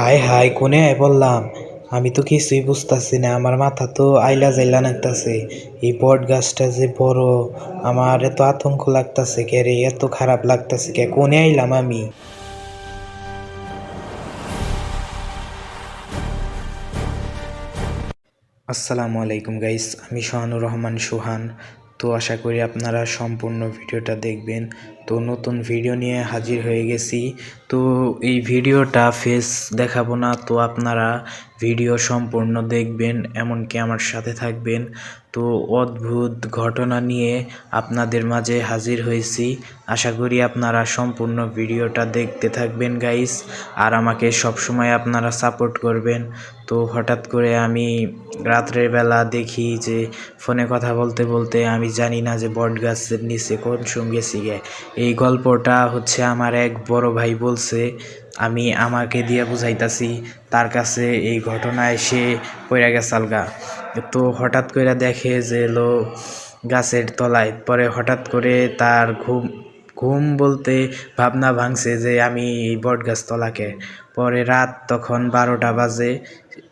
হায় high কোনে আয় বললাম? আমি তো কিছুই বুঝতাছি না, আমার মাথা তো আইলা জাইলা লাগতাছে এই বট গাছটা যে বড়, আমার এত আতঙ্ক লাগতাছে কে রে, এত খারাপ লাগতাছে কে, কোনে আইলাম আমি? আসসালামু আলাইকুম গাইস, আমি সোহানুর রহমান সোহান। তো আশা করি আপনারা সম্পূর্ণ ভিডিওটা দেখবেন। তো নতুন ভিডিও নিয়ে হাজির হয়ে গেছি। তো এই ভিডিওটা ফেস দেখাবো না, তো আপনারা ভিডিও সম্পূর্ণ দেখবেন, এমনকি আমার সাথে থাকবেন। তো অদ্ভুত ঘটনা নিয়ে আপনাদের মাঝে হাজির হয়েছি। আশা করি আপনারা সম্পূর্ণ ভিডিওটা দেখতে থাকবেন গাইস আর আমাকে সবসময় আপনারা সাপোর্ট করবেন। তো হঠাৎ করে আমি রাত্রের বেলা দেখি যে ফোনে কথা বলতে বলতে আমি জানি না যে বট গাছের নিচে কোন সঙ্গে গেছি এই গল্পটা হচ্ছে আমার এক বড় ভাই বলছে, আমি আমাকে দিয়ে বুঝাইতাছি, তার কাছে এই ঘটনায় সে পড়ে গেছাল আলগা। তো হঠাৎ করে দেখে যে লো গাছের তলায়, পরে হঠাৎ করে তার ঘুম ঘুম বলতে ভাবনা ভাঙছে যে আমি এই বট গাছ তলাকে পরে রাত তখন বারোটা বাজে,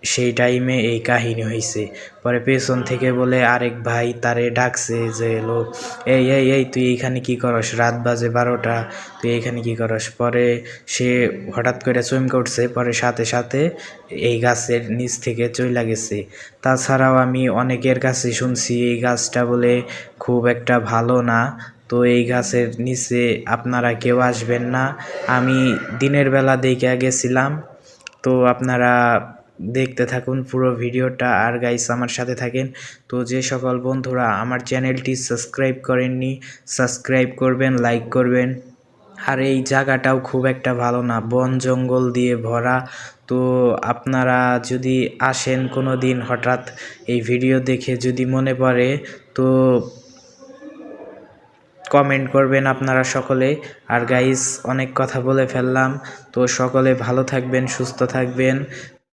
সেই টাইমে এই কাহিনী হয়েছে পরে পেছন থেকে বলে, আরেক ভাই তারে ডাকছে যে, লোক, এই এই এই, তুই এইখানে কি করস? রাত বাজে বারোটা, তুই এইখানে কি করস? পরে সে হঠাৎ করে চমকে উঠছে। পরে সাথে সাথে এই গাছের নিচ থেকে চইলা গেছে। তাছাড়াও আমি অনেকের কাছে শুনছি এই গাছটা বলে খুব একটা ভালো না। তো এই গাছের নিচে আপনারা কেউ আসবেন না। আমি দিনের বেলা দেখে গেছিলাম। তো আপনারা দেখতে থাকুন পুরো ভিডিওটা। আর গাইস আমার সাথে থাকেন। তো যে সকল বন্ধুরা আমার চ্যানেলটি সাবস্ক্রাইব করেননি সাবস্ক্রাইব করবেন লাইক করবেন। আর এই জায়গাটাও খুব একটা ভালো না, বন জঙ্গল দিয়ে ভরা। তো আপনারা যদি আসেন কোনো দিন হঠাৎ এই ভিডিও দেখে যদি মনে পড়ে, তো কমেন্ট করবেন আপনারা সকলে। আর গাইস অনেক কথা বলে ফেললাম। তো সকলে ভালো থাকবেন, সুস্থ থাকবেন।